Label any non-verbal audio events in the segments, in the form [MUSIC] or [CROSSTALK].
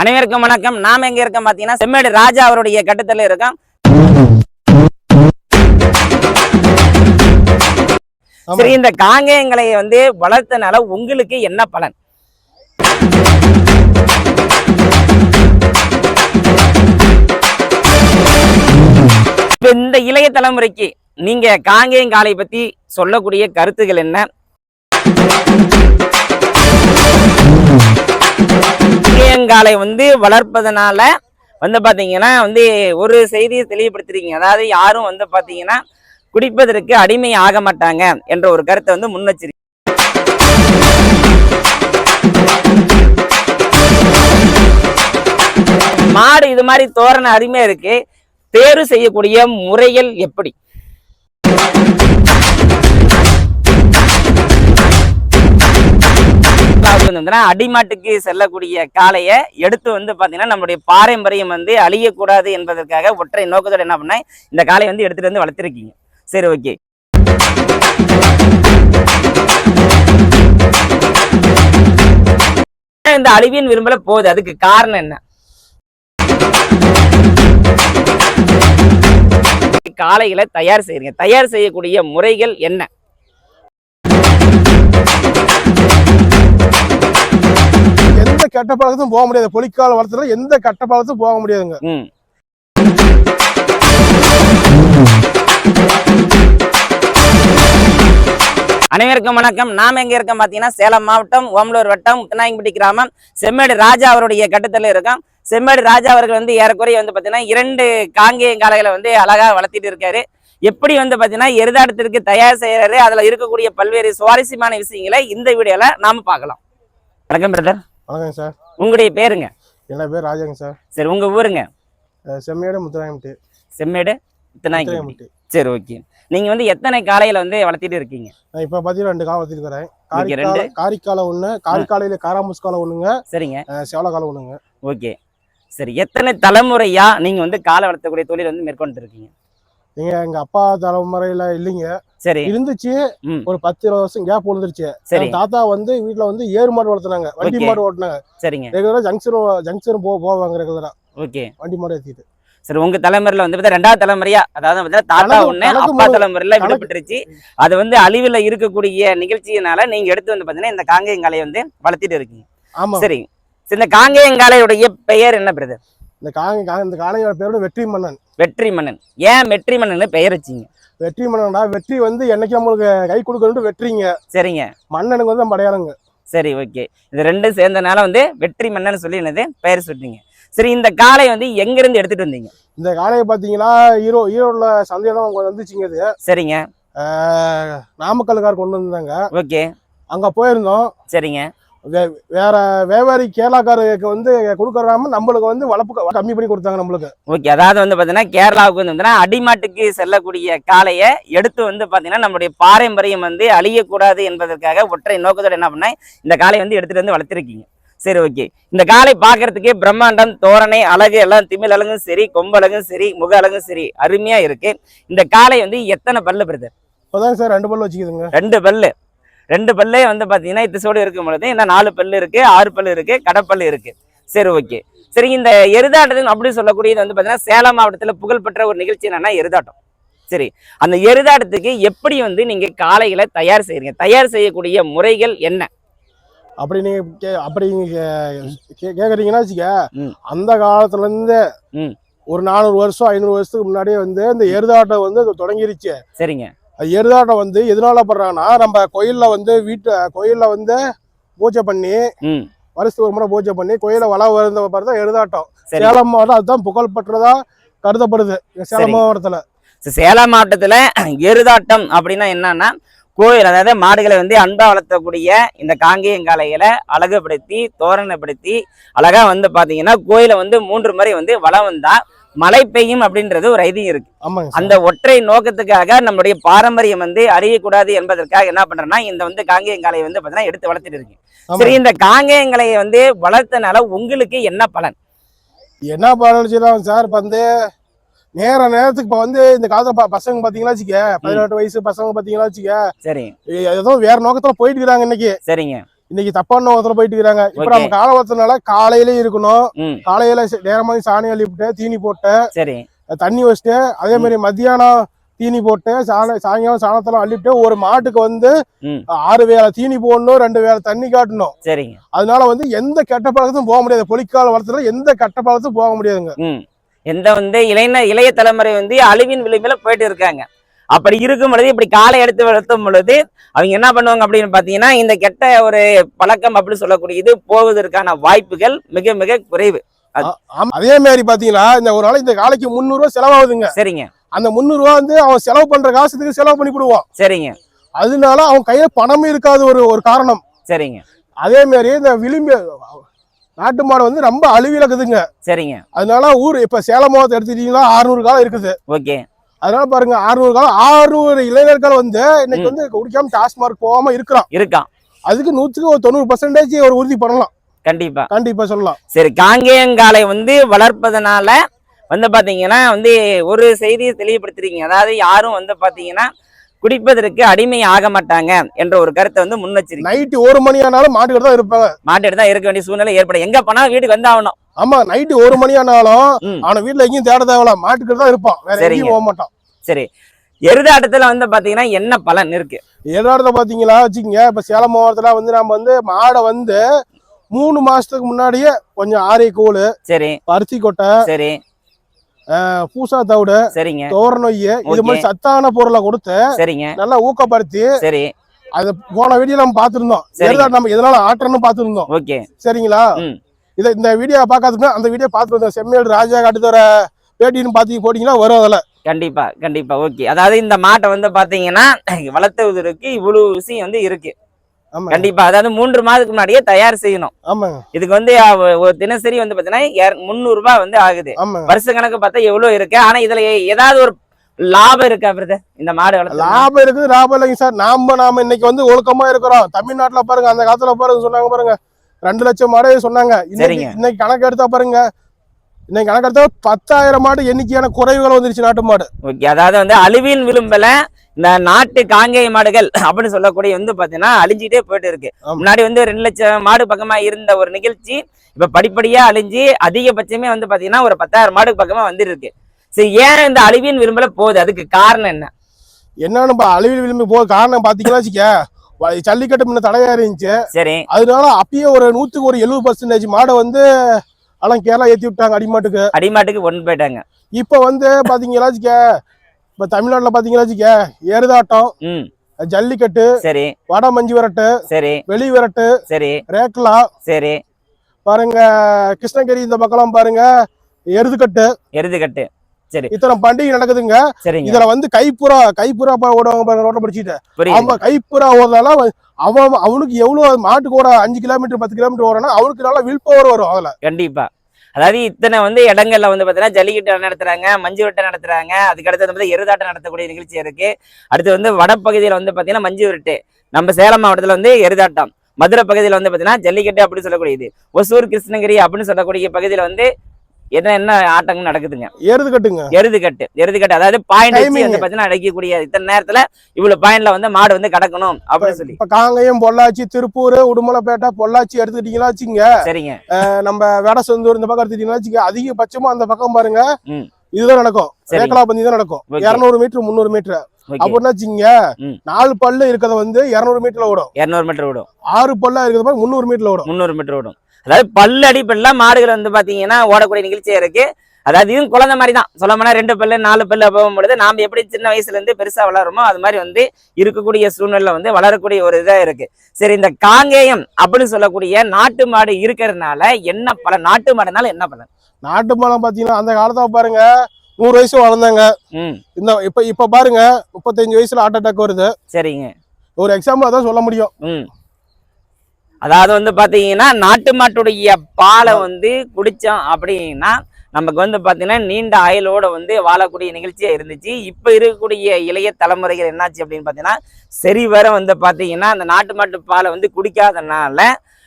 அனைவருக்கும் வணக்கம். நாம எங்க இருக்கோம் பாத்தீங்கன்னா செம்மேடு ராஜா அவருடைய கட்டத்துல இருக்கோம். சரி இந்த காங்கேயங்களை வந்து வளர்த்தனால உங்களுக்கு என்ன பலன்? இந்த இளைய தலைமுறைக்கு நீங்க காங்கேயங்காலை பத்தி சொல்லக்கூடிய கருத்துகள் என்ன? காங்கேயங்காலை வந்து வளர்ப்பதனால வந்து பார்த்தீங்கன்னா வந்து ஒரு செய்தியை தெளிவுபடுத்துறீங்க. அதாவது யாரும் வந்து பார்த்தீங்கன்னா குடிப்பதற்கு அடிமை ஆக மாட்டாங்க என்ற ஒரு கருத்தை வந்து முன்னெச்சரி மாடு இது மாதிரி தோரண அருமையா இருக்கு. தேர்வு செய்யக்கூடிய முறைகள் எப்படி? வந்து வந்துன்னா அடிமாட்டுக்கு செல்லக்கூடிய காளையை எடுத்து வந்து பார்த்தீங்கன்னா நம்மளுடைய பாரம்பரியம் வந்து அழியக்கூடாது என்பதற்காக ஒற்றை நோக்கத்தோட என்ன பண்ணேன் இந்த காளையை வந்து எடுத்துகிட்டு வந்து வளர்த்துருக்கீங்க. சரி ஓகே. இந்த அழிவின் விரும்பல போகுது? அதுக்கு காரணம் என்ன? காளைகளை தயார் செய்றீங்க தயார் செய்யக்கூடிய முறைகள் என்ன? எந்த கெட்ட பழக்கத்தும் போக முடியாது. பொலிக்கால வளர்த்துல எந்த கெட்ட பழக்கத்தும் போக முடியாதுங்க. அனைவருக்கும் வணக்கம். நாம எங்க இருக்கோம் பாத்தீங்கன்னா சேலம் மாவட்டம் ஓமலூர் வட்டம் முத்தநாயகம்பட்டி கிராமம். செம்மேடு ராஜா அவருடைய கட்டத்துல இருக்கோம். செம்மேடு ராஜா அவர்கள் வந்து ஏறக்குறைய வந்து பாத்தீங்கன்னா இரண்டு காங்கேயம் காளைகளை வந்து அழகா வளர்த்திட்டு இருக்காரு. எப்படி வந்து பாத்தீங்கன்னா எருதாட்டத்திற்கு தயார் செய்யறாரு அதுல இருக்கக்கூடிய பல்வேறு சுவாரஸ்யமான விஷயங்களை இந்த வீடியோல நாம பார்க்கலாம். வணக்கம் பிரதர் வணக்கம் சார். உங்களுடைய பேருங்க? என்ன பேர் ராஜாங்க சார். சரி உங்க ஊருங்க? அஹ் செம்மையோட முத்துராயம்பட்டி. செம்மேடு முத்தநாயம்பட்டி முத்துராயம்பட்டி. சரி ஓகே. நீங்க வந்து எத்தனை காளையில வந்து வளர்த்திட்டு இருக்கீங்க? நான் இப்ப பாத்தீங்கன்னா ரெண்டு காலம் வளர்த்திருக்கிறேன் ஓகே, காரிக்கால காரிக்கால ஒண்ணு காரிக்காலையில காராமுஸ் காலம் ஒண்ணுங்க சரிங்க. செவல காலம் ஒண்ணுங்க. ஓகே. சரி எத்தனை தலைமுறையா நீங்க வந்து காலை வளர்த்தக்கூடிய தொழில் வந்து மேற்கொண்டு இருக்கீங்க? நீங்க எங்க அப்பா தலைமுறையில இல்லைங்க. சரி. இருந்துச்சு. ஒரு பத்து இருபது வருஷம் கேப் விழுந்துருச்சு. சரி. தாத்தா வந்து வீட்டுல வந்து ஏறு மாடு வளர்த்துனாங்க. வண்டி. மாடு ஓட்டினாங்க. சரிங்க. ரெகுலரா ஜங்ஷன் ஜங்ஷன் போ போவாங்க ரெகுலரா. ஓகே. வண்டி மாடு ஏத்திட்டு. சரி உங்க தலைமுறையில வந்து ரெண்டாவது தலைமுறையா அதாவது வந்து தாத்தா ஒண்ணு அப்பா முறை- தலைமுறையில விடப்பட்டுருச்சு அது வந்து அழிவுல இருக்கக்கூடிய நிகழ்ச்சியினால நீங்க எடுத்து வந்து பாத்தீங்கன்னா இந்த காங்கேயங்காலையை வந்து வளர்த்திட்டு இருக்கீங்க. ஆமா. சரி. சரி, இந்த காங்கேயங்காலையுடைய பெயர் என்ன பிரதர் இந்த காங்க இந்த காளையோட பேரோட வெற்றி மன்னன் வெற்றி மன்னன் ஏன் வெற்றி மன்னன் பெயர் வச்சீங்க? வெற்றி மன்னன்டா வெற்றி வந்து என்னைக்கு நம்மளுக்கு கை கொடுக்கணும்னு வெற்றிங்க சரிங்க. மன்னனுக்கு வந்து நம்ம அடையாளங்க. சரி ஓகே. இது ரெண்டும் சேர்ந்தனால வந்து வெற்றி மன்னன் சொல்லி என்னது? பெயர் சொல்றீங்க. சரி இந்த காளை வந்து எங்க இருந்து எடுத்துட்டு வந்தீங்க? இந்த காளையை பார்த்தீங்கன்னா ஈரோ ஈரோடுல சந்தையில அவங்க வந்துச்சுங்க இது. சரிங்க. நாமக்கல்கார் கொண்டு வந்தாங்க. ஓகே. அங்க போயிருந்தோம். சரிங்க. வேற வியாபாரி கேரளாக்காரருக்கு வந்து கொடுக்கறாம நம்மளுக்கு வந்து வளர்ப்பு கம்மி பண்ணி கொடுத்தாங்க நம்மளுக்கு. ஓகே அதாவது வந்து பாத்தீங்கன்னா கேரளாவுக்கு வந்து பார்த்தீங்கன்னா அடிமாட்டுக்கு செல்லக்கூடிய காளையை எடுத்து வந்து பாத்தீங்கன்னா நம்மளுடைய பாரம்பரியம் வந்து அழியக்கூடாது என்பதற்காக ஒற்றை நோக்கத்தோட என்ன பண்ண இந்த காளையை வந்து எடுத்துட்டு வந்து வளர்த்திருக்கீங்க. சரி ஓகே. இந்த காளை பார்க்கறதுக்கே பிரம்மாண்டம் தோரணை அழகு எல்லாம் திமிழ் அழகும் சரி கொம்பு அழகும் சரி முக அழகும் சரி அருமையா இருக்கு. இந்த காளை வந்து எத்தனை பல்லு பிரதர்? இப்போதாங்க சார் ரெண்டு பல்லு வச்சுக்குதுங்க. ரெண்டு பல்லு. ரெண்டு பல்லே வந்து பாத்தீங்கன்னா இத்தசோடு இருக்கும் பொழுது இந்த நாலு பல்லு இருக்கு ஆறு பல்லு இருக்கு கடப்பல்லு இருக்கு. சரி ஓகே. சரி இந்த எருதாட்டத்துக்கு அப்படி சொல்லக்கூடியது வந்து பாத்தீங்கன்னா சேலம் மாவட்டத்துல புகழ்பெற்ற ஒரு நிகழ்ச்சி என்னன்னா எருதாட்டம். சரி அந்த எருதாட்டத்துக்கு எப்படி வந்து நீங்க காளைகளை தயார் செய்றீங்க? தயார் செய்யக்கூடிய முறைகள் என்ன? அப்படி நீங்க அப்படி நீங்க கேக்குறீங்கன்னா வச்சுக்க. அந்த காலத்துல இருந்து. ஒரு நானூறு வருஷம் ஐநூறு வருஷத்துக்கு முன்னாடியே வந்து இந்த எருதாட்டம் வந்து தொடங்கிருச்சு. சரிங்க. எருதாட்டம் வந்து எதனால பண்றாங்கன்னா நம்ம கோயில்ல வந்து வீட்டு கோயில்ல வந்து பூஜை பண்ணி வருஷத்துக்கு ஒரு முறை பூஜை பண்ணி கோயில வள வருந்த மாதிரி தான் எருதாட்டம். சேலம் மாவட்டம் அதுதான் புகழ்பெற்றதா கருதப்படுது சரி. சேலம் மாவட்டத்துல. சேலம் மாவட்டத்துல எருதாட்டம் அப்படின்னா என்னன்னா கோயில் அதாவது மாடுகளை வந்து அன்பா வளர்த்தக்கூடிய இந்த காங்கேயங்காளைகளை அழகுபடுத்தி தோரணப்படுத்தி அழகா வந்து பாத்தீங்கன்னா கோயிலை வந்து மூன்று முறை வந்து வளம் வந்தா மழை பெய்யும் அப்படின்றது ஒரு ஐதீகம் இருக்கு. சார். அந்த ஒற்றை நோக்கத்துக்காக நம்மளுடைய பாரம்பரியம் வந்து அழியக்கூடாது என்பதற்காக என்ன பண்றேன்னா இந்த வந்து காங்கேயங்காளையை வந்து பாத்தீங்கன்னா எடுத்து வளர்த்துட்டு இருக்கு. சரி இந்த காங்கேயங்களையை வந்து வளர்த்தனால உங்களுக்கு என்ன பலன்? என்ன பண்ணலாம் சார் இப்ப வந்து நேர நேரத்துக்கு இப்ப வந்து இந்த காலத்துல பசங்க பாத்தீங்கன்னா வச்சுக்க பதினெட்டு வயசு பசங்க பாத்தீங்கன்னா வச்சுக்க சரி. ஏதோ வேற நோக்கத்துல போயிட்டு இருக்காங்க இன்னைக்கு. சரிங்க. இன்னைக்கு தப்பான நோக்கத்துல போயிட்டு இருக்காங்க. இப்ப. நம்ம காலவரத்தினால காலையிலே இருக்கணும். காலையில நேரமா சாணி அள்ளிவிட்டு தீனி போட்டு சரி. தண்ணி வச்சுட்டு அதே மாதிரி மத்தியானம் தீனி போட்டு சாண சாயங்காலம் சாணத்தெல்லாம் அள்ளிவிட்டு ஒரு மாட்டுக்கு வந்து ஆறு வேளை தீனி போடணும் ரெண்டு வேளை தண்ணி காட்டணும். சரிங்க. அதனால வந்து எந்த கெட்ட பழக்கத்தும் போக முடியாது. பொலிக்கால வளர்த்துல எந்த கெட்ட பழக்கத்தும் போக முடியாதுங்க. எந்த வந்து இளைஞ இளைய தலைமுறை வந்து அழிவின் விளிம்பில் போயிட்டு இருக்காங்க. அப்படி இருக்கும் பொழுது இப்படி காலை எடுத்து வளர்த்தும் பொழுது அவங்க என்ன பண்ணுவாங்க அப்படின்னு பார்த்தீங்கன்னா இந்த கெட்ட ஒரு பழக்கம் அப்படி சொல்லக்கூடியது போவதற்கான வாய்ப்புகள் மிக மிக குறைவு. அதே மாதிரி பாத்தீங்கன்னா இந்த ஒரு நாளைக்கு இந்த காலைக்கு முந்நூறு ரூபாய் செலவாகுதுங்க. சரிங்க. அந்த முந்நூறு ரூபாய் வந்து அவன் செலவு பண்ற காசுக்கு செலவு பண்ணி கொடுவான் சரிங்க. அதனால அவன் கையில பணமே இருக்காது ஒரு ஒரு காரணம். சரிங்க. அதே மாதிரி இந்த விளிம்பு நாட்டு மாடு வந்து ரொம்ப அழிவிலக்குதுங்க சரிங்க. அதனால ஊர் இப்ப சேலம் மாவட்டத்தை எடுத்துட்டீங்கன்னா ஆறுநூறு காலம் இருக்குது. ஓகே. அதனால பாருங்க ஆறுநூறு காலம் ஆறுநூறு இளைஞர்கள் வந்து இன்னைக்கு. வந்து குடிக்காம டாஸ்மார்க் போகாம இருக்கிறான். இருக்கான். அதுக்கு நூற்றுக்கு ஒரு தொண்ணூறு பர்சன்டேஜ் ஒரு உறுதி பண்ணலாம். கண்டிப்பா. கண்டிப்பா சொல்லலாம். சரி காங்கேயங்காலை வந்து வளர்ப்பதனால வந்து பாத்தீங்கன்னா வந்து ஒரு செய்தியை தெளிவுபடுத்துறீங்க அதாவது யாரும் வந்து பாத்தீங்கன்னா குடிப்பதற்கு அடிமை ஆக மாட்டாங்க என்ற ஒரு கருத்தை வந்து முன் வச்சிருக்கீங்க. நைட்டு ஒரு மணி ஆனாலும் மாட்டுக்கிட்ட தான் இருப்பாங்க. மாட்டிட்டு தான் இருக்க வேண்டிய சூழ்நிலை ஏற்படும் எங்க போனா வீட்டுக்கு வந்து ஆகணும். ஆமா நைட்டு ஒரு மணி ஆனாலும். அவனை வீட்டுல எங்கேயும் தேட தேவையில்ல. மாட்டுக்கிட்ட தான் இருப்பான். வேற. எங்கேயும் போக மாட்டான். சரி எருதாட்டத்துல வந்து பாத்தீங்கன்னா என்ன பலன் இருக்கு? ஏழாயிரத்த பாத்தீங்களா வச்சுக்கோங்க இப்ப சேலம் மாவட்டத்துல வந்து நம்ம வந்து மாடை வந்து மூணு மாசத்துக்கு முன்னாடியே கொஞ்சம் ஆரிய கூழ் சரி பருத்தி கொட்டை சரி. பூசா தவிடு சரிங்க. தோர நொய் இது. மாதிரி சத்தான பொருளை கொடுத்து சரிங்க. நல்லா ஊக்கப்படுத்தி சரி. அது போன வீடியோ நம்ம பார்த்திருந்தோம். சரிங்க. எதனால நம்ம எதனால ஆட்டுறன்னு பார்த்திருந்தோம். ஓகே. சரிங்களா. இத இந்த வீடியோ பார்க்காதுக்கு அந்த வீடியோ பார்த்துருந்தோம் செம்மேல் ராஜா காட்டுத்தோர பேட்டின்னு பாத்தி போட்டீங்கன்னா வரும் அதுல. கண்டிப்பா கண்டிப்பா. ஓகே. அதாவது இந்த மாட்டை வந்து பாத்தீங்கன்னா வளர்த்துவதற்கு இவ்வளவு விஷயம் வந்து இருக்கு. கண்டிப்பா. அதாவது மூன்று மாதத்துக்கு முன்னாடியே தயார் செய்யணும். இதுக்கு வந்து ஒரு தினசரி வந்து பாத்தீங்கன்னா முந்நூறு ரூபாய் வந்து ஆகுது. வருஷ கணக்கு பார்த்தா எவ்வளவு இருக்கு? ஆனா இதுல ஏதாவது ஒரு லாபம் இருக்கா பிரதர்? இந்த மாடு வளர்த்து லாபம் இருக்குது லாபம் இல்லைங்க சார். நாம நாம இன்னைக்கு வந்து ஒழுக்கமா இருக்கிறோம். தமிழ்நாட்டுல பாருங்க அந்த காலத்துல பாருங்க சொன்னாங்க பாருங்க. ரெண்டு லட்சம் மாடு சொன்னாங்க. இன்னைக்கு கணக்கு எடுத்தா பாருங்க இன்னைக்கு கணக்கு எடுத்தா பத்தாயிரம் மாடு எண்ணிக்கையான குறைவுகள் வந்துருச்சு நாட்டு மாடு. ஓகே அதாவது வந்து அழிவின் விளிம்புல இந்த நாட்டு காங்கேய மாடுகள் அப்படின்னு சொல்லக்கூடிய வந்து பாத்தீங்கன்னா அழிஞ்சிட்டே போயிட்டு இருக்கு. முன்னாடி வந்து ரெண்டு லட்சம் மாடு பக்கமா இருந்த ஒரு நிகழ்ச்சி இப்ப படிப்படியா அழிஞ்சு அதிகபட்சமே வந்து பாத்தீங்கன்னா ஒரு பத்தாயிரம் மாடு பக்கமா வந்துருக்கு. சரி ஏன் இந்த அழிவின் விளிம்புல போகுது? அதுக்கு காரணம் என்ன? என்னன்னு அழிவில் விளிம்பி போக காரணம் பாத்தீங்கன்னா வச்சுக்க ஜல்லிக்கட்டு முன்ன தடையா இருந்துச்சு. சரி. அதனால அப்பயே ஒரு நூத்துக்கு ஒரு எழுபது பர்சன்டேஜ் மாடை வந்து எல்லாம் கேரளா ஏத்தி விட்டாங்க அடிமாட்டுக்கு. அடிமாட்டுக்கு கொண்டு போயிட்டாங்க. இப்ப வந்து வச்சுக்க இப்ப தமிழ்நாட்டுல வச்சுக்க எருதாட்டம் ம். ஜல்லிக்கட்டு சரி. வட மஞ்சு விரட்டு சரி. வெளி விரட்டு சரி. ரேக்லா சரி. பாருங்க கிருஷ்ணகிரி இந்த பக்கம்லாம் பாருங்க எருதுக்கட்டு எருதுகட்டு இத்தனை பண்டிகை நடக்குதுங்க. சரிங்க. இதுல வந்து கைப்புறா கைப்புறா ஓடுவாங்க ரோட்ட படிச்சுட்டு அவன் கைப்புறா ஓடுறதால அவன் அவனுக்கு எவ்வளவு மாட்டுக்கு ஓட அஞ்சு கிலோமீட்டர் பத்து கிலோமீட்டர் ஓடனா அவனுக்கு நல்லா வில் பவர் வரும் அதுல. கண்டிப்பா. அதாவது இத்தனை வந்து இடங்கள்ல வந்து பாத்தீங்கன்னா ஜல்லிக்கட்டு நடத்துறாங்க மஞ்சு விரட்டை நடத்துறாங்க. அதுக்கு அடுத்து வந்து எருதாட்டம் நடத்தக்கூடிய நிகழ்ச்சி இருக்கு. அடுத்து வந்து வடப்பகுதியில வந்து பாத்தீங்கன்னா மஞ்சு விரட்டு. நம்ம சேலம் மாவட்டத்துல வந்து எருதாட்டம். மதுரை பகுதியில வந்து பாத்தீங்கன்னா ஜல்லிக்கட்டு அப்படின்னு சொல்லக்கூடியது. ஒசூர் கிருஷ்ணகிரி அப்படின்னு சொல்லக்கூடிய பகுதியில வந்து என்ன என்ன ஆட்டங்கள் நடக்குதுங்க? எருதுக்கட்டுங்க எருதுகட்டு எருதுகட்டு அதாவது பாயிண்ட். வந்து பாத்தீங்கன்னா அடைக்கக்கூடிய இத்தனை நேரத்துல இவ்வளவு பாயிண்ட்ல வந்து மாடு வந்து கடக்கணும் அப்படின்னு சொல்லி. இப்ப காங்கயம் பொள்ளாச்சி திருப்பூர் உடுமலைப்பேட்டை பொள்ளாச்சி எடுத்துக்கிட்டீங்கன்னா வச்சுங்க சரிங்க. நம்ம வேடசந்தூர் இந்த பக்கம் எடுத்துக்கிட்டீங்கன்னா வச்சுங்க அதிகபட்சமா அந்த பக்கம் பாருங்க. இதுதான் நடக்கும். ரேக்கலா பந்தி தான் நடக்கும். இருநூறு மீட்டர் முந்நூறு மீட்டர். அப்படின்னா வச்சுங்க. நாலு பல்லு இருக்கிறத வந்து இருநூறு மீட்டர்ல ஓடும். இருநூறு மீட்டர் விடும் ஆறு பல்லா இருக்கிறத முந்நூறு மீட்டர்ல ஓடும். முந்நூறு மீட்டர் ஓடும். அதாவது பல்லு அடிப்பெல்லாம் மாடுகள் வந்து பாத்தீங்கன்னா ஓடக்கூடிய நிகழ்ச்சியா இருக்கு. அதாவது இதுவும் குழந்தை மாதிரி தான் சொல்ல ரெண்டு பல்லு நாலு பல்லு போகும்பொழுது நாம எப்படி சின்ன வயசுல இருந்து பெருசா வளருமோ அது மாதிரி வந்து இருக்கக்கூடிய சூழ்நிலை வந்து வளரக்கூடிய ஒரு இதா இருக்கு. சரி இந்த காங்கேயம் அப்படின்னு சொல்லக்கூடிய நாட்டு மாடு இருக்கிறதுனால என்ன பலன் நாட்டு மாடுனால என்ன பலன்? நாட்டு மலம் பாத்தீங்கன்னா அந்த காலத்துல பாருங்க நூறு வயசு வளர்ந்தாங்க. ம். இந்த இப்ப இப்ப பாருங்க முப்பத்தஞ்சு வயசுல ஹார்ட் அட்டாக் வருது. சரிங்க. ஒரு எக்ஸாம்பிள் அதான் சொல்ல முடியும். ம். அதாவது வந்து பாத்தீங்கன்னா நாட்டு மாட்டுடைய பாலை வந்து குடிச்சோம் அப்படின்னா நமக்கு வந்து பாத்தீங்கன்னா நீண்ட ஆயுளோட வந்து வாழக்கூடிய நிகழ்ச்சியா இருந்துச்சு. இப்ப இருக்கக்கூடிய இளைய தலைமுறைகள் என்னாச்சு அப்படின்னு பாத்தீங்கன்னா சரி வர வந்து பாத்தீங்கன்னா அந்த நாட்டு மாட்டு பாலை வந்து குடிக்காதனால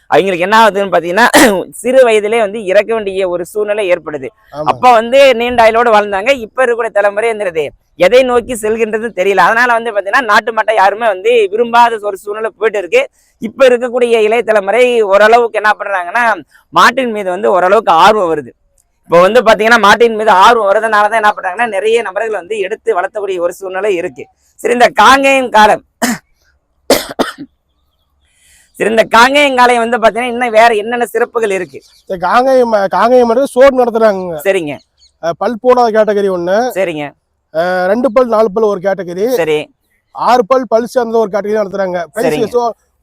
அவங்களுக்கு என்ன ஆகுதுன்னு பாத்தீங்கன்னா [CLEARS THROAT] சிறு வயதிலே வந்து இறக்க வேண்டிய ஒரு சூழ்நிலை ஏற்படுது. அப்ப வந்து நீண்ட ஆயுளோட வாழ்ந்தாங்க. இப்ப இருக்கக்கூடிய தலைமுறை என்னது எதை நோக்கி செல்கின்றது தெரியல. அதனால வந்து பாத்தீங்கன்னா நாட்டு மாட்டை யாருமே வந்து விரும்பாத ஒரு சூழ்நிலை போயிட்டு இருக்கு. இப்ப இருக்கக்கூடிய இளைய தலைமுறை ஓரளவுக்கு என்ன பண்றாங்கன்னா மாட்டின் மீது வந்து ஓரளவுக்கு ஆர்வம் வருது. இப்போ வந்து பாத்தீங்கன்னா மாட்டின் மீது ஆர்வம் வருதுனால தான் என்ன பண்றாங்கன்னா நிறைய நபர்கள் வந்து எடுத்து வளர்த்தக்கூடிய ஒரு சூழ்நிலை இருக்கு. சரி இந்த காங்கேயம் காலம். சரி இந்த காங்கேயம் காளையம் வந்து பாத்தீங்கன்னா இன்னும் வேற என்னென்ன சிறப்புகள் இருக்கு? காங்கேயம் காங்கேயம் சோடு நடத்துறாங்க சரிங்க. பல் போடாத கேட்டகரி ஒண்ணு. சரிங்க. ரெண்டு பல் நாலு பல் ஒரு கேட்டகரி. சரி. ஆறு பல் பல் சேர்ந்த ஒரு கேட்டகரி நடத்துறாங்க.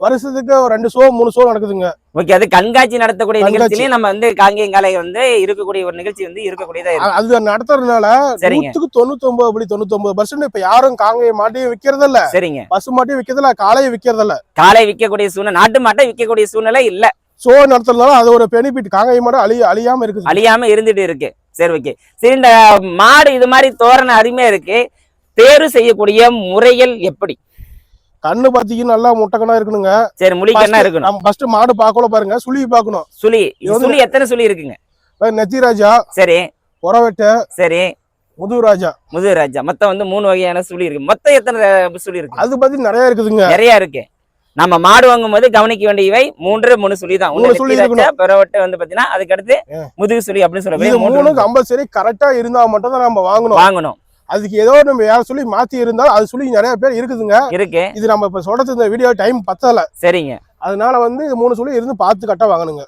வருஷத்துக்கு ஒரு ரெண்டு ஷோ மூணு ஷோ நடக்குதுங்க. ஓகே அது கண்காட்சி நடத்தக்கூடிய கண்காட்சி. நிகழ்ச்சியிலையும் நம்ம வந்து காங்கேயம் காலை வந்து இருக்கக்கூடிய ஒரு நிகழ்ச்சி வந்து இருக்கக்கூடியதா இருக்கு. அது நடத்துறதுனால நூத்துக்கு தொண்ணூத்தி ஒன்பது அப்படி தொண்ணூத்தி ஒன்பது பர்சன்ட் இப்ப யாரும் காங்கேயம் மாட்டையும் விக்கிறது இல்ல சரிங்க. பசு மாட்டையும் விக்கிறது இல்ல காளையும் விக்கிறது இல்ல காலை விற்கக்கூடிய சூழ்நிலை நாட்டு மாட்டை விற்கக்கூடிய சூழ்நிலை இல்ல. ஷோ நடத்துறதுனால அது ஒரு பெனிஃபிட் காங்கேயம் மாடு அழிய அழியாம இருக்குது. அழியாம இருந்துட்டு இருக்கு. சரி ஓகே சரி இந்த மாடு இது மாதிரி தோரண அருமையா இருக்கு. தேர்வு செய்யக்கூடிய முறைகள் எப்படி? கண்ணு பாத்தீங்கன்னா நல்லா முட்டைக்கணா இருக்கணுங்க. சரி முழிக்கு என்ன இருக்கணும். நம்ம ஃபர்ஸ்ட் மாடு பார்க்கல பாருங்க சுழி பார்க்கணும் சுழி சுழி எத்தனை சுழி இருக்குங்க? நெத்தி ராஜா சரி. உறவெட்டு சரி. முது ராஜா முதுகு ராஜா மொத்தம் வந்து மூணு வகையான சுழி இருக்கு. மொத்தம் எத்தனை சுழி இருக்கு? அது பத்தி நிறைய இருக்குதுங்க. நிறைய இருக்கு. நம்ம மாடு வாங்கும் போது கவனிக்க வேண்டியவை மூன்று மூணு சுழி தான். மூணு சுழி. பிறவட்டு வந்து பாத்தீங்கன்னா அதுக்கு அடுத்து ஆ. முதுகு சுழி அப்படின்னு மூன்று மூணு கம்பல்சரி கரெக்டா இருந்தா மட்டும் தான் நம்ம வாங்கணும். வாங்கணும். அதுக்கு ஏதோ நம்ம வேற சொல்லி மாத்தி இருந்தால் அது சொல்லி நிறைய பேர் இருக்குதுங்க. இருக்கு. இது நம்ம இப்ப சொல்றது இந்த வீடியோ டைம் பத்தல. சரிங்க. அதனால வந்து மூணு சொல்லி இருந்து பார்த்து கரெக்டா வாங்கணுங்க.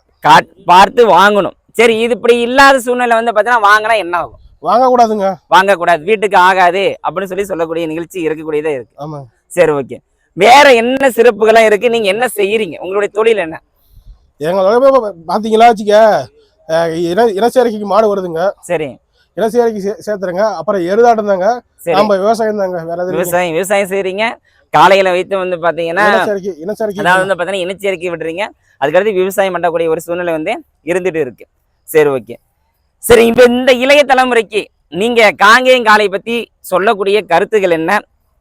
பார்த்து வாங்கணும். சரி இது இப்படி இல்லாத சூழ்நிலை வந்து பாத்தீங்கன்னா வாங்கினா என்ன ஆகும்? வாங்க கூடாதுங்க வாங்கக்கூடாது. வீட்டுக்கு ஆகாது அப்படின்னு சொல்லி சொல்லக்கூடிய நிகழ்ச்சி இருக்கக்கூடியதே இருக்கு. ஆமா சரி ஓகே வேற என்ன சிறப்புகள்லாம் இருக்கு? நீங்க என்ன செய்யறீங்க? உங்களுடைய தொழில் என்ன? எங்களோட பாத்தீங்களா வச்சுக்க? இன இனச்சேர்க்கைக்கு மாடு வருதுங்க. சரி. இனச்சேர்க்கைக்கு சே சேர்த்துறங்க. அப்புறம் எருதாட்டம் தாங்க நம்ம விவசாயம் தாங்க வேற. விவசாயம் விவசாயம் செய்றீங்க. காலையில வைத்து வந்து பாத்தீங்கன்னா இனச்சேர்க்கை இனச்சேர்க்கை. அதாவது வந்து பாத்தீங்கன்னா இனச்சேர்க்கை விடுறீங்க. அதுக்கடுத்து விவசாயம் பண்ணக்கூடிய ஒரு சூழ்நிலை வந்து இருந்துட்டு இருக்கு. சரி ஓகே. சரி இப்ப இந்த இளைய தலைமுறைக்கு நீங்க காங்கேயம் காலை பத்தி சொல்லக்கூடிய கருத்துகள் என்ன?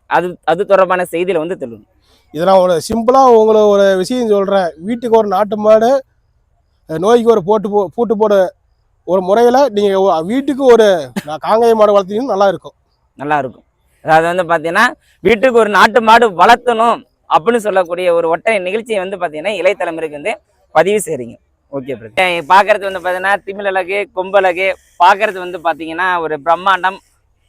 அது அது தொடர்பான செய்தியில வந்து சொல்லுங்க இதை நான் ஒரு சிம்பிளா உங்களுக்கு ஒரு விஷயம் சொல்றேன். வீட்டுக்கு ஒரு நாட்டு மாடு நோய்க்கு ஒரு போட்டு போ பூட்டு போட ஒரு முறையில நீங்க ஒ- வீட்டுக்கு ஒரு காங்கேய மாடு வளர்த்தீங்கன்னா நல்லா இருக்கும். நல்லா இருக்கும். அதாவது வந்து பாத்தீங்கன்னா வீட்டுக்கு ஒரு நாட்டு மாடு வளர்த்தணும் அப்படின்னு சொல்லக்கூடிய ஒரு ஒற்றை நிகழ்ச்சியை வந்து பாத்தீங்கன்னா இளைய தலைமுறைக்கு வந்து பதிவு செய்றீங்க. ஓகே பாக்குறது வந்து பாத்தீங்கன்னா திமிழகு கொம்பழகு பாக்குறது வந்து பாத்தீங்கன்னா ஒரு பிரம்மாண்டம்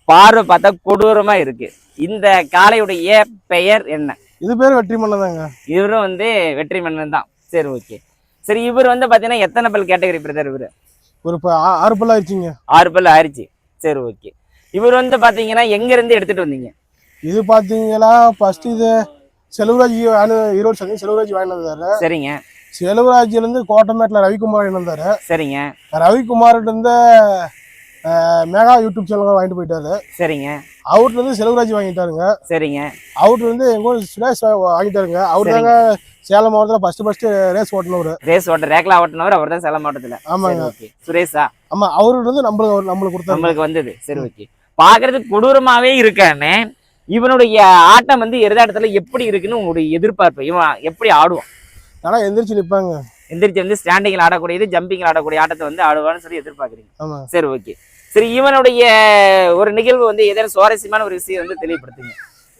பார்வை பார்த்தா கொடூரமா இருக்கு. இந்த காளையுடைய பெயர் என்ன? இது பேர் வெற்றி தாங்க. இவரும் வந்து வெற்றி மன்னன் தான். சரி ஓகே. சரி இவர் வந்து பாத்தீங்கன்னா எத்தனை பல் கேட்டகரி பிரதர் இவரு? ஒரு ஆறு பல்லா ஆயிடுச்சுங்க. ஆறு பல் ஆயிடுச்சு. சரி ஓகே. இவர் வந்து பாத்தீங்கன்னா எங்க இருந்து எடுத்துட்டு வந்தீங்க? இது பாத்தீங்களா ஃபர்ஸ்ட் இது செல்வராஜ் ஈரோடு சந்தை செல்வராஜ் வந்தாரு சரிங்க. செல்வராஜ்ல இருந்து கோட்டமேட்டில் ரவிக்குமார் வந்தாரு சரிங்க. ரவிக்குமார்கிட்ட இருந்து மேகா யூடியூப் சேனல் வாங்கிட்டு போயிட்டாரு. சரிங்க. அவர்கிட்ட இருந்து செல்வராஜ் வாங்கிட்டாருங்க. சரிங்க. அவர்கிட்ட இருந்து எங்க சுரேஷ் வாங்கிட்டாருங்க. அவர் தாங்க சேலம் மாவட்டத்தில் ஃபர்ஸ்ட் ஃபர்ஸ்ட் ரேஸ் ஓட்டினவர். ரேஸ் ஓட்ட ரேக்லா ஓட்டினவர் அவர் தான் சேலம் மாவட்டத்துல. ஆமாங்க. சுரேஷா? ஆமா அவர்கிட்ட இருந்து நம்மளுக்கு நம்மளுக்கு கொடுத்தாரு. நம்மளுக்கு வந்தது. சரி ஓகே பாக்குறதுக்கு கொடூரமாவே இருக்கானே. இவனுடைய ஆட்டம் வந்து எதிர்தாட்டத்துல எப்படி இருக்குன்னு உங்களுடைய எதிர்பார்ப்பு. இவன் எப்படி ஆடுவான்? ஆனா எந்திரிச்சு நிப்பாங்க. எந்திரிச்சு வந்து ஸ்டாண்டிங்ல ஆடக்கூடியது ஜம்பிங்ல ஆடக்கூடிய ஆட்டத்தை வந்து ஆடுவான்னு சொல்லி எதிர்பார்க்குறீங்க. சரி ஓகே சரி இவனுடைய ஒரு நிகழ்வு வந்து ஏதேனும் சுவாரஸ்யமான ஒரு விஷயம் வந்து தெளிவுபடுத்துங்க.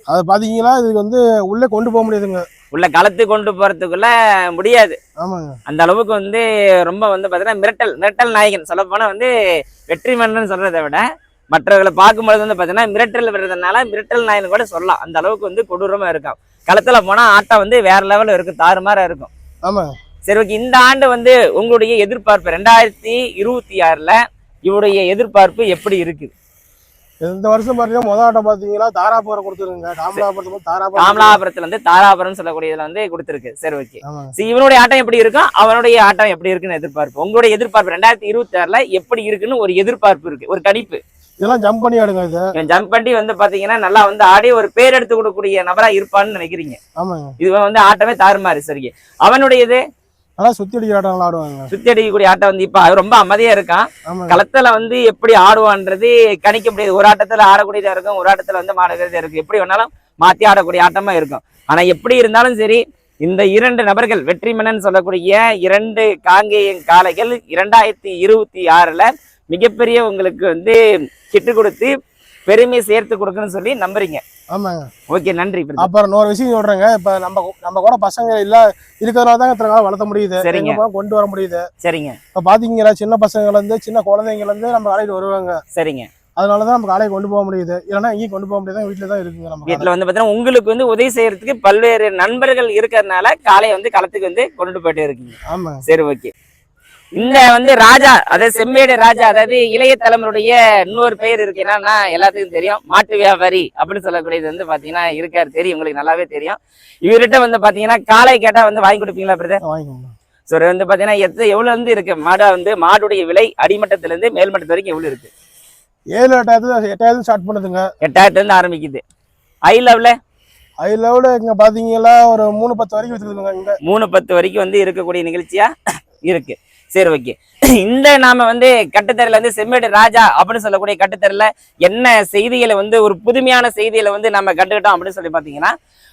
அது பாத்தீங்கன்னா இதுக்கு வந்து உள்ளே கொண்டு போக முடியாதுங்க. உள்ள களத்து கொண்டு போறதுக்குள்ள முடியாது. ஆமாங்க. அந்த அளவுக்கு வந்து ரொம்ப வந்து பார்த்தீங்கன்னா மிரட்டல் மிரட்டல் நாயகன். சொல்லப்போனால் வந்து வெற்றி மன்னன் சொல்றதை விட மற்றவர்களை பார்க்கும்பொழுது வந்து பார்த்தீங்கன்னா மிரட்டல் விடுறதுனால மிரட்டல் நாயகன் கூட சொல்லலாம். அந்த அளவுக்கு வந்து கொடூரமா இருக்கும் களத்துல போனா ஆட்டம் வந்து வேற லெவலில் இருக்கும் தாறுமாறா இருக்கும். ஆமாங்க. சரி ஓகே. இந்த ஆண்டு வந்து உங்களுடைய எதிர்பார்ப்பு ரெண்டாயிரத்தி இருபத்தி ஆறுல இவருடைய எதிர்பார்ப்பு எப்படி இருக்கு இந்த வருஷம் பாத்தீங்கன்னா முதல் ஆட்டம் பாத்தீங்கன்னா தாராபுரம் கொடுத்துருங்க காமலாபுரத்துல தாராபுரம் காமலாபுரத்துல வந்து தாராபுரம் சொல்லக்கூடியதுல வந்து கொடுத்துருக்கு. சரி ஓகே. இவனுடைய ஆட்டம் எப்படி இருக்கும் அவனுடைய ஆட்டம் எப்படி இருக்குன்னு எதிர்பார்ப்பு. உங்களுடைய எதிர்பார்ப்பு ரெண்டாயிரத்தி இருபத்தி ஆறுல எப்படி இருக்குன்னு ஒரு எதிர்பார்ப்பு இருக்கு. ஒரு கணிப்பு. இதெல்லாம் ஜம்ப் பண்ணி ஆடுங்க இது. இவன் ஜம்ப் பண்ணி வந்து பாத்தீங்கன்னா நல்லா வந்து ஆடி ஒரு பேர் எடுத்து கொடுக்கக்கூடிய நபரா இருப்பான்னு நினைக்கிறீங்க. ஆமாங்க. இவன் வந்து ஆட்டமே தாறுமாறு சரிங்க. அவனுடையது நல்லா சுத்தி அடிக்கிற ஆட்டம் நல்லா ஆடுவாங்க. சுத்தி அடிக்கக்கூடிய ஆட்டம் வந்து இப்ப ரொம்ப அமைதியா இருக்கான் களத்துல வந்து எப்படி ஆடுவான்றது கணிக்க முடியாது. ஒரு ஆட்டத்துல ஆடக்கூடியதா இருக்கும் ஒரு ஆட்டத்துல வந்து மாடக்கூடியதா இருக்கும். எப்படி வேணாலும் மாத்தி ஆடக்கூடிய ஆட்டமா இருக்கும். ஆனா எப்படி இருந்தாலும் சரி இந்த இரண்டு நபர்கள் வெற்றிமன்னன் சொல்லக்கூடிய இரண்டு காங்கேயம் காளைகள் இரண்டாயிரத்தி இருபத்தி ஆறுல மிகப்பெரிய உங்களுக்கு வந்து கிட்டு கொடுத்து பெருமை சேர்த்து கொடுக்கணும்னு சொல்லி நம்புறீங்க. ஆமாங்க. ஓகே நன்றி அப்புறம் இன்னொரு விஷயம் சொல்றேங்க. இப்ப நம்ம நம்ம கூட பசங்க இல்ல இருக்கிறதுனால தான் இத்தனை காலம் வளர்த்த முடியுது. சரிங்க. கொண்டு வர முடியுது. சரிங்க. இப்ப பாத்தீங்களா சின்ன பசங்கள்ல இருந்து சின்ன குழந்தைங்கள்ல இருந்து நம்ம கடைக்கு வருவாங்க. சரிங்க. அதனாலதான் நம்ம கடையை கொண்டு போக முடியுது. இல்லைன்னா எங்கேயும் கொண்டு போக முடியாது வீட்டுல தான் இருக்குங்க நம்ம. வீட்டுல வந்து பாத்தீங்கன்னா உங்களுக்கு வந்து உதவி செய்யறதுக்கு பல்வேறு நண்பர்கள் இருக்கிறதுனால காலையை வந்து களத்துக்கு வந்து கொண்டு போயிட்டு இருக்கீங்க. ஆமாங்க. சரி ஓகே. இந்த வந்து ராஜா அதாவது செம்மேடு ராஜா அதாவது இளைய தலைமுறையுடைய இன்னொரு பெயர் இருக்கு. என்னன்னா எல்லாத்துக்கும் தெரியும். மாட்டு வியாபாரி அப்படின்னு சொல்லக்கூடியது வந்து பாத்தீங்கன்னா இருக்காரு. தெரியும் உங்களுக்கு நல்லாவே தெரியும். இவர்கிட்ட வந்து பாத்தீங்கன்னா காலை கேட்டா வந்து வாங்கி கொடுப்பீங்களா பிரதர் ஸோ வந்து பாத்தீங்கன்னா எத்த எவ்வளவு இருந்து இருக்கு? மாடா வந்து மாடுடைய விலை அடிமட்டத்துல இருந்து மேல்மட்டத்து வரைக்கும் எவ்வளவு இருக்கு? ஏழு எட்டாயிரத்து எட்டாயிரத்து ஸ்டார்ட் பண்ணுதுங்க. எட்டாயிரத்துல இருந்து ஆரம்பிக்குது. ஐ லெவல ஐ லெவலு இங்க பாத்தீங்கன்னா ஒரு மூணு பத்து வரைக்கும் வச்சுருக்குங்க இங்க. மூணு பத்து வரைக்கும் வந்து இருக்கக்கூடிய நிகழ்ச்சியா? இருக்கு. சரி ஓகே இந்த நாம வந்து கட்டுத்தரையில வந்து செம்மேடு ராஜா அப்படின்னு சொல்லக்கூடிய கட்டுத்தரையில என்ன செய்திகளை வந்து ஒரு புதுமையான செய்திகளை வந்து நம்ம கண்டுக்கிட்டோம் அப்படின்னு சொல்லி பாத்தீங்கன்னா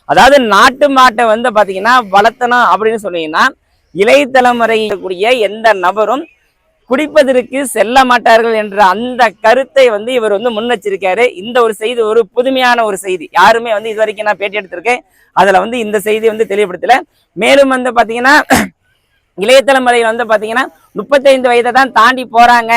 அதாவது நாட்டு மாட்டை வந்து பாத்தீங்கன்னா வளர்த்தணும் அப்படின்னு சொன்னீங்கன்னா இளைய தலைமுறை கூடிய எந்த நபரும் குடிப்பதற்கு செல்ல மாட்டார்கள் என்ற அந்த கருத்தை வந்து இவர் வந்து முன்னெச்சரிக்காரு இந்த ஒரு செய்தி ஒரு புதுமையான ஒரு செய்தி. யாருமே வந்து இது வரைக்கும் நான் பேட்டி எடுத்திருக்கேன். அதுல வந்து இந்த செய்தி வந்து தெளிவுபடுத்தல. மேலும் வந்து பாத்தீங்கன்னா இளைய தலைமுறையில் வந்து பாத்தீங்கன்னா முப்பத்தைந்து வயதை தான் தாண்டி போறாங்க.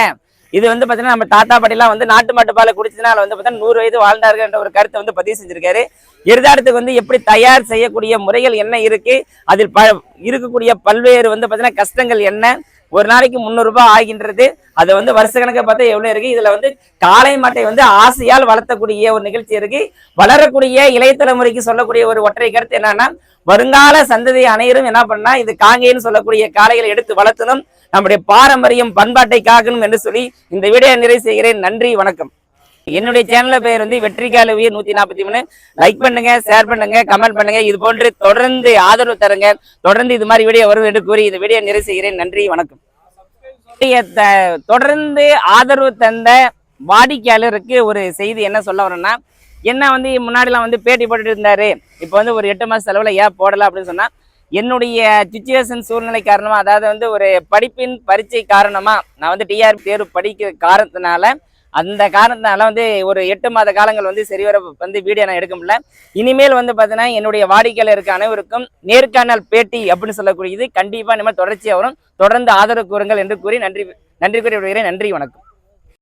இது வந்து பாத்தீங்கன்னா நம்ம தாத்தா பாட்டிலாம் வந்து நாட்டு மாட்டு பாலை குடிச்சதுனால வந்து பார்த்தீங்கன்னா நூறு வயது வாழ்ந்தார்கள் என்ற ஒரு கருத்தை வந்து பதிவு செஞ்சிருக்காரு. எதிர்காலத்துக்கு வந்து எப்படி தயார் செய்யக்கூடிய முறைகள் என்ன இருக்கு? அதில் ப இருக்கக்கூடிய பல்வேறு வந்து பாத்தீங்கன்னா கஷ்டங்கள் என்ன? ஒரு நாளைக்கு முந்நூறு ரூபாய் ஆகின்றது. அது வந்து வருஷ கணக்கை பார்த்தா எவ்வளவு இருக்கு? இதுல வந்து காளை மாட்டை வந்து ஆசையால் வளர்த்தக்கூடிய ஒரு நிகழ்ச்சி இருக்கு. வளரக்கூடிய இளைய தலைமுறைக்கு சொல்லக்கூடிய ஒரு ஒற்றை கருத்து என்னன்னா வருங்கால சந்ததி அனைவரும் என்ன பண்ணா இது காங்கேன்னு சொல்லக்கூடிய காளைகளை எடுத்து வளர்த்தணும். நம்முடைய பாரம்பரியம் பண்பாட்டை காக்கணும் என்று சொல்லி இந்த வீடியோ நிறைவு செய்கிறேன். நன்றி வணக்கம். என்னுடைய சேனல் பெயர் வந்து வெற்றிக்கால உயிர் நூத்தி நாற்பத்தி மூணு. லைக் பண்ணுங்க ஷேர் பண்ணுங்க கமெண்ட் பண்ணுங்க. இது போன்று தொடர்ந்து ஆதரவு தருங்க. தொடர்ந்து இது மாதிரி வீடியோ வரும் என்று கூறி இந்த வீடியோ நிறைவு செய்கிறேன். நன்றி வணக்கம். தொடர்ந்து ஆதரவு தந்த வாடிக்கையாளருக்கு ஒரு செய்தி என்ன சொல்ல வரேன்னா என்ன வந்து முன்னாடிலாம் வந்து பேட்டி போட்டுட்டு இருந்தாரு? இப்போ வந்து ஒரு எட்டு மாத செலவில் ஏன் போடலை அப்படின்னு சொன்னால் என்னுடைய சுச்சுவேஷன் சூழ்நிலை காரணமாக அதாவது வந்து ஒரு படிப்பின் பரீட்சை காரணமாக நான் வந்து டிஆர்பி தேர்வு படிக்கிற காரணத்தினால அந்த காரணத்தினால வந்து ஒரு எட்டு மாத காலங்கள் வந்து சரிவர வந்து வீடியோ நான் எடுக்க முடியல. இனிமேல் வந்து பார்த்தீங்கன்னா என்னுடைய வாடிக்கையில் இருக்க அனைவருக்கும் நேர்காணல் பேட்டி அப்படின்னு சொல்லக்கூடியது கண்டிப்பாக இனிமேல் தொடர்ச்சியாக வரும். தொடர்ந்து ஆதரவு கூறுங்கள் என்று கூறி நன்றி நன்றி கூறி விடுகிறேன் நன்றி வணக்கம்.